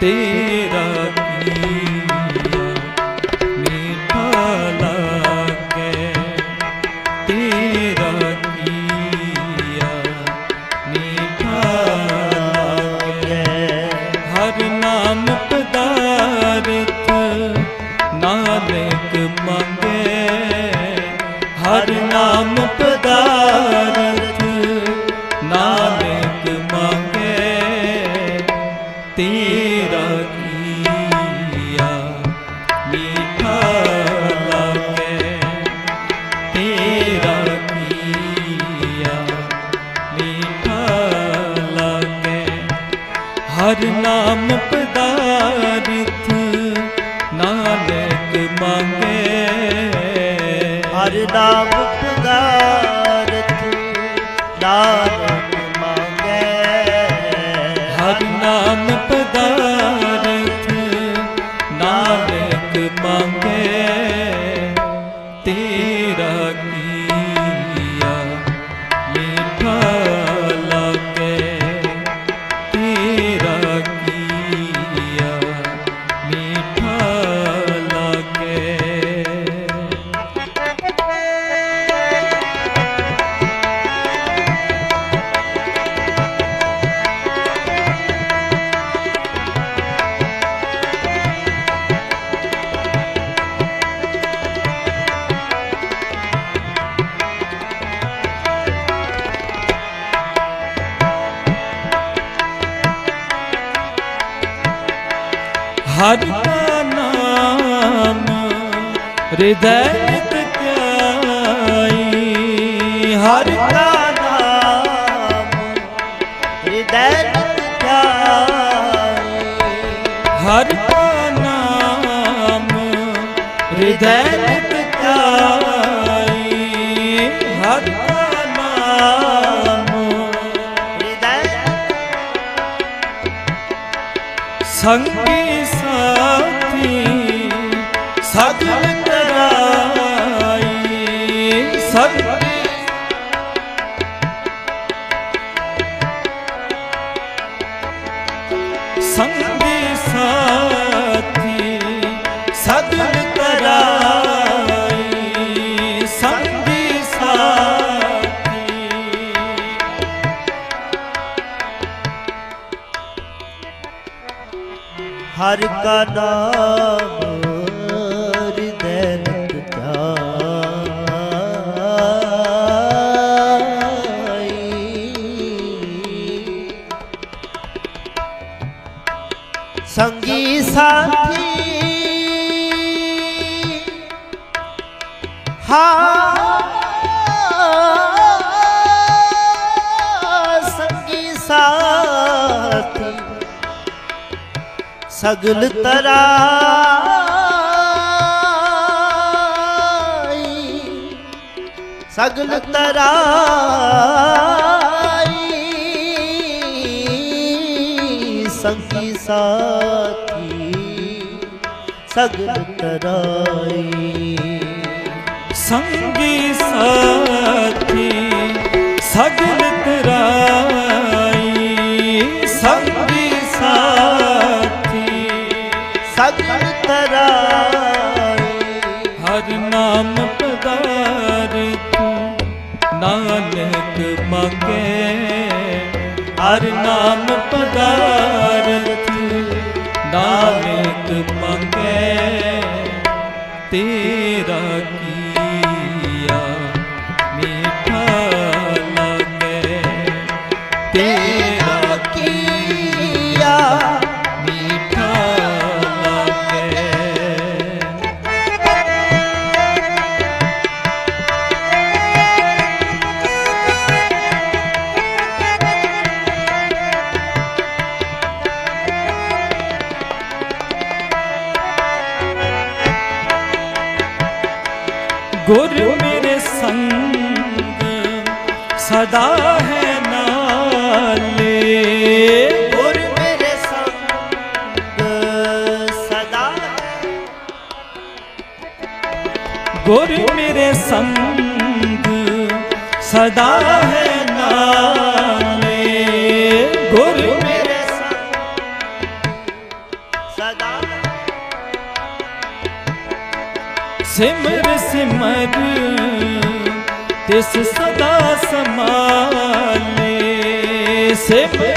ਤੇਰਾ ਕੀਆ ਮੀਠਾ ਲਾਗੇ ਤੇਰਾ ਕੀਆ ਮੀਠਾ ਲਾਗੇ ਹਰ ਨਾਮ ਪਦਾਰਥ ਨਾਨਕ ਮੰਗੇ ਹਰ ਨਾਮ ਪਦਾਰਥ ਹਰ ਹਰ ਕਾ ਨਾਮ ਹਿਰਦੈ ਨਿਤ ਧਿਆਈ ਹਰ ਕਾ ਨਾਮ ਹਿਰਦੈ ਨਿਤ ਧਿਆਏ ਹਰ ਕਾ ਨਾਮ ਹਿਰਦੈ ਸੰਗੀ ਸਾਥੀ ਸਗਲ ਤਰਾਈ ਸੰਗੀ ਸੰਗੀ ਸਾਥੀ। ਹਰ ਕਾ ਨਾਮ ਹਿਰਦੈ ਸੰਗੀ ਸਾਥੀ ਹਾਂ। ਸਗਲ ਤਰਾਈ ਸਗਲ ਤਰਾਈ ਸੰਗੀ ਸਾਥੀ ਸਗਲ ਤਰਾਈ। ਸੰਗੀ ਸਾਥੀ ਸਗਲ ਤਰਾਈ। ਹਰ ਨਾਮ ਪਦਾਰਥ ਨਾਨਕ ਮੰਗੇ ਹਰ ਨਾਮ ਪਦਾਰਥ ਨਾਨਕ ਮੰਗੇ ਤੇਰਾ ਕੀਆ ਮੀਠਾ ਲਾਗੇ। ਤੇਰਾ ਗੁਰ ਮੇਰੇ ਸੰਗ ਸਦਾ ਹੈ ਨਾਲੇ ਗੁਰ ਮੇਰੇ ਸੰਗ ਸਦਾ ਗੁਰ ਮੇਰੇ ਸੰਗ ਸਦਾ ਹੈ ਸਿਮਰ ਸਿਮਰ ਤਿਸ ਸਦਾ ਸਮਾਲੇ ਸਿਮਰ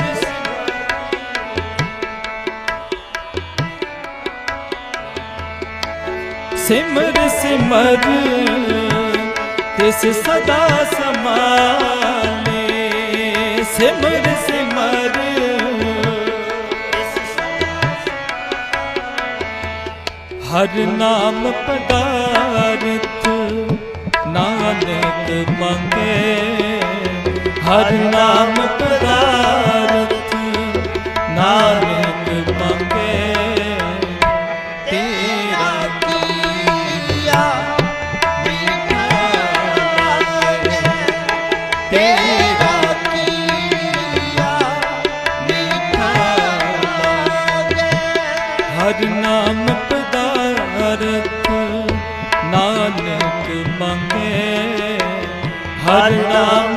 ਸਿਮਰ ਸਿਮਰ ਤਿਸ ਸਦਾ ਸਮਾਲੇ ਸਿਮਰ ਹਰ ਨਾਮ ਪਦਾਰਥ ਨਾਨਕ ਮੰਗੇ। ਹਰ ਨਾਮ ਪਦਾਰਥ ਨਾਨਕ ਮੰਗੇ। ਤੇਰਾ ਕੀਆ ਮੀਠਾ ਲਾਗੇ ਤੇਰਾ ਕੀਆ ਮੀਠਾ ਲਾਗੇ ਹਰ ਨਾਮ ਪਦਾਰਥ ਨਾਨਕ ਮੰਗੇ ਹਰ ਨਾਮ